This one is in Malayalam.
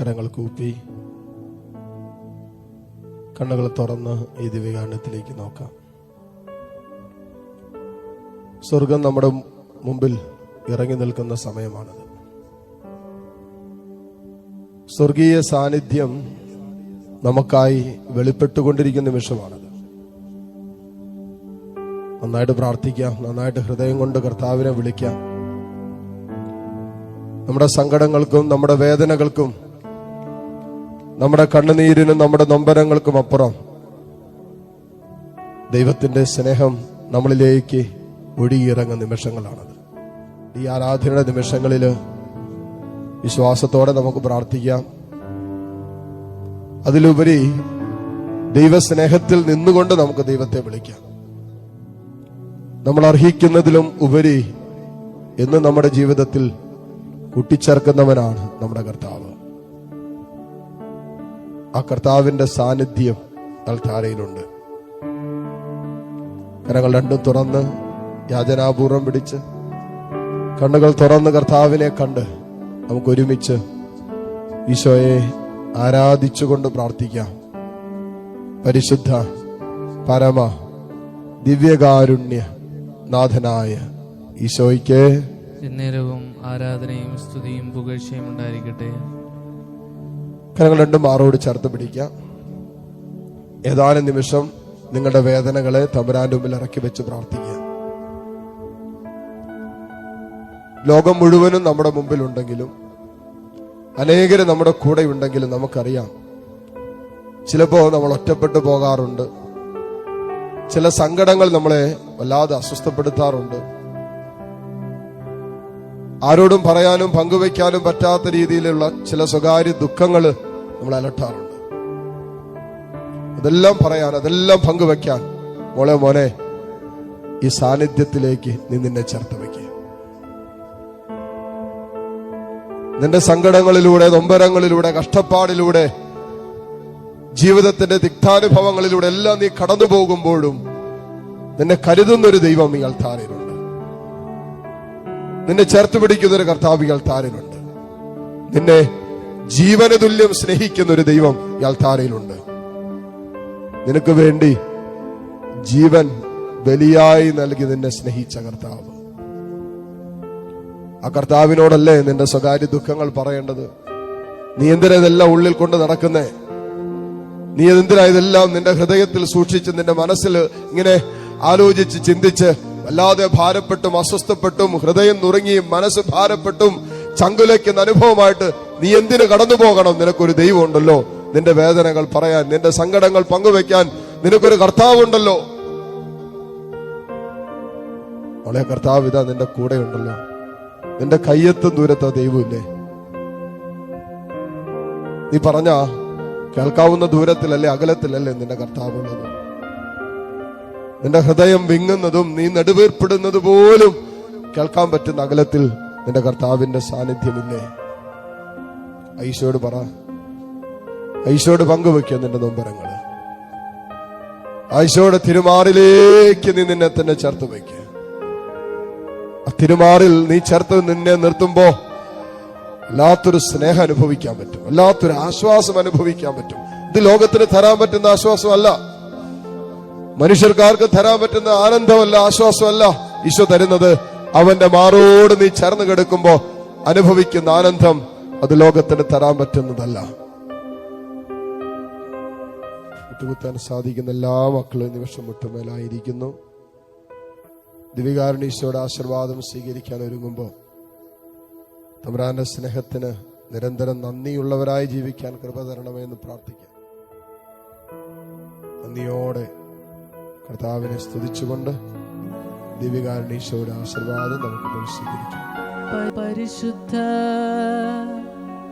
കരങ്ങൾ കൂപ്പി കണ്ണുകൾ തുറന്ന് ഈ ദിവ്യകാരണത്തിലേക്ക് നോക്കാം. സ്വർഗം നമ്മുടെ മുമ്പിൽ ഇറങ്ങി നിൽക്കുന്ന സമയമാണത്. സ്വർഗീയ സാന്നിധ്യം നമുക്കായി വെളിപ്പെട്ടുകൊണ്ടിരിക്കുന്ന നിമിഷമാണത്. നന്നായിട്ട് പ്രാർത്ഥിക്കാം. നന്നായിട്ട് ഹൃദയം കൊണ്ട് കർത്താവിനെ വിളിക്കാം. നമ്മുടെ സങ്കടങ്ങൾക്കും നമ്മുടെ വേദനകൾക്കും നമ്മുടെ കണ്ണുനീരിനും നമ്മുടെ നൊമ്പരങ്ങൾക്കും അപ്പുറം ദൈവത്തിന്റെ സ്നേഹം നമ്മളിലേക്ക് ഒഴുകിയിറങ്ങുന്ന നിമിഷങ്ങളാണത്. ഈ ആരാധനയുടെ നിമിഷങ്ങളിൽ വിശ്വാസത്തോടെ നമുക്ക് പ്രാർത്ഥിക്കാം. അതിലുപരി ദൈവസ്നേഹത്തിൽ നിന്നുകൊണ്ട് നമുക്ക് ദൈവത്തെ വിളിക്കാം. നമ്മൾ അർഹിക്കുന്നതിലും ഉപരി എന്ന് നമ്മുടെ ജീവിതത്തിൽ കൂട്ടിച്ചേർക്കുന്നവനാണ് നമ്മുടെ കർത്താവ്. ആ കർത്താവിന്റെ സാന്നിധ്യം അൽത്താരയിലുണ്ട് കരങ്ങൾ രണ്ടും തുറന്ന് യാചനാപൂർവം പിടിച്ച് കണ്ണുകൾ തുറന്ന് കർത്താവിനെ കണ്ട് നമുക്ക് ഒരുമിച്ച് ഈശോയെ ആരാധിച്ചുകൊണ്ട് പ്രാർത്ഥിക്കാം. പരിശുദ്ധ പരമ ദിവ്യകാരുണ്യ നാഥനായ ഈശോയ്ക്ക് എന്നേരവും ആരാധനയും സ്തുതിയും പുകഴ്ചയും ഉണ്ടായിരിക്കട്ടെ. കരങ്ങൾ രണ്ടും മാറോട് ചേർത്ത് പിടിക്കാം. ഏതാനും നിമിഷം നിങ്ങളുടെ വേദനകളെ തമ്പുരാന്റെ മുമ്പിൽ ഇറക്കി വെച്ച് പ്രാർത്ഥിക്കുക ലോകം മുഴുവനും നമ്മുടെ മുമ്പിലുണ്ടെങ്കിലും അനേകർ നമ്മുടെ കൂടെ ഉണ്ടെങ്കിലും നമുക്കറിയാം ചിലപ്പോൾ നമ്മൾ ഒറ്റപ്പെട്ടു പോകാറുണ്ട്. ചില സങ്കടങ്ങൾ നമ്മളെ വല്ലാതെ അസ്വസ്ഥപ്പെടുത്താറുണ്ട്. ആരോടും പറയാനും പങ്കുവയ്ക്കാനും പറ്റാത്ത രീതിയിലുള്ള ചില സ്വകാര്യ ദുഃഖങ്ങൾ നമ്മൾ അലട്ടാറുണ്ട്. അതെല്ലാം പറയാൻ അതെല്ലാം പങ്കുവെക്കാൻ. മോളെ മോനെ ഈ സാന്നിധ്യത്തിലേക്ക് നീ നിന്നെ ചേർത്ത് വെക്കുക നിന്റെ സങ്കടങ്ങളിലൂടെ നൊമ്പരങ്ങളിലൂടെ കഷ്ടപ്പാടിലൂടെ ജീവിതത്തിന്റെ തിക്താനുഭവങ്ങളിലൂടെ എല്ലാം നീ കടന്നു പോകുമ്പോഴും നിന്നെ കരുതുന്നൊരു ദൈവം ഈ താരനുണ്ട് നിന്നെ ചേർത്ത് പിടിക്കുന്ന ഒരു കർത്താവ് ഈ അൾത്താരയിലുണ്ട്. നിന്നെ ജീവന തുല്യം സ്നേഹിക്കുന്ന ഒരു ദൈവം ഈ അൾത്താരയിലുണ്ട് നിനക്ക് വേണ്ടി ജീവൻ ബലിയായി നൽകി നിന്നെ സ്നേഹിച്ച കർത്താവ്. ആ കർത്താവിനോടല്ലേ നിന്റെ സ്വകാര്യ ദുഃഖങ്ങൾ പറയേണ്ടത്? നീ എന്തിനാ ഇതെല്ലാം ഉള്ളിൽ കൊണ്ട് നടക്കുന്നേ? നീ എന്തിനാ ഇതെല്ലാം നിന്റെ ഹൃദയത്തിൽ സൂക്ഷിച്ച് നിന്റെ മനസ്സിൽ ഇങ്ങനെ ആലോചിച്ച് ചിന്തിച്ച് വല്ലാതെ ഭാരപ്പെട്ടും അസ്വസ്ഥപ്പെട്ടും ഹൃദയം നുറുങ്ങിയും മനസ്സ് ഭാരപ്പെട്ടും ചങ്കുലയ്ക്കുന്ന അനുഭവമായിട്ട് നീ എന്തിനു കടന്നു പോകണം? നിനക്കൊരു ദൈവമുണ്ടല്ലോ. നിന്റെ വേദനകൾ പറയാൻ നിന്റെ സങ്കടങ്ങൾ പങ്കുവെക്കാൻ നിനക്കൊരു കർത്താവുണ്ടല്ലോ. അവളെ കർത്താവ് ഇതാ നിന്റെ കൂടെ ഉണ്ടല്ലോ നിന്റെ കയ്യെത്തും ദൂരത്ത് ദൈവമില്ലേ? നീ പറഞ്ഞ കേൾക്കാവുന്ന ദൂരത്തിലല്ലേ അകലത്തിലല്ലേ നിന്റെ കർത്താവുള്ളത്? നിന്റെ ഹൃദയം വിങ്ങുന്നതും നീ നെടുവേർപ്പെടുന്നത് പോലും കേൾക്കാൻ പറ്റുന്ന അകലത്തിൽ നിന്റെ കർത്താവിന്റെ സാന്നിധ്യമില്ലേ? ഐശോട് പറ. ഐശോട് പങ്കുവെക്കുക നിന്റെ നൊമ്പരങ്ങൾ ഐശോയുടെ തിരുമാറിലേക്ക് നീ നിന്നെ തന്നെ ചേർത്ത് വയ്ക്കുക ആ തിരുമാറിൽ നീ ചേർത്ത് നിന്നെ നിർത്തുമ്പോ വല്ലാത്തൊരു സ്നേഹം അനുഭവിക്കാൻ പറ്റും. വല്ലാത്തൊരു ആശ്വാസം അനുഭവിക്കാൻ പറ്റും. ഇത് ലോകത്തിന് തരാൻ പറ്റുന്ന ആശ്വാസമല്ല. മനുഷ്യർക്കാർക്ക് തരാൻ പറ്റുന്ന ആനന്ദമല്ല ആശ്വാസമല്ല. ഈശോ തരുന്നത് അവന്റെ മാറോട് നീ ചേർന്ന് കിടക്കുമ്പോ അനുഭവിക്കുന്ന ആനന്ദം അത് ലോകത്തിന് തരാൻ പറ്റുന്നതല്ല. മുട്ടുകുത്താൻ സാധിക്കുന്ന എല്ലാ മക്കളും നിമിഷം മുട്ടുമേലായിരിക്കുന്നു. ദിവികാരണീശയുടെ ആശീർവാദം സ്വീകരിക്കാൻ ഒരുങ്ങുമ്പോൾ തമ്പുരാന്റെ സ്നേഹത്തിന് നിരന്തരം നന്ദിയുള്ളവരായി ജീവിക്കാൻ കൃപ തരണമെന്ന് പ്രാർത്ഥിക്കാം. നന്ദിയോടെ കർത്താവിനെ സ്തുതിച്ചുകൊണ്ട് ദിവികാരണീശയുടെ ആശീർവാദം നമുക്ക് സ്വീകരിക്കാം. പരിശുദ്ധ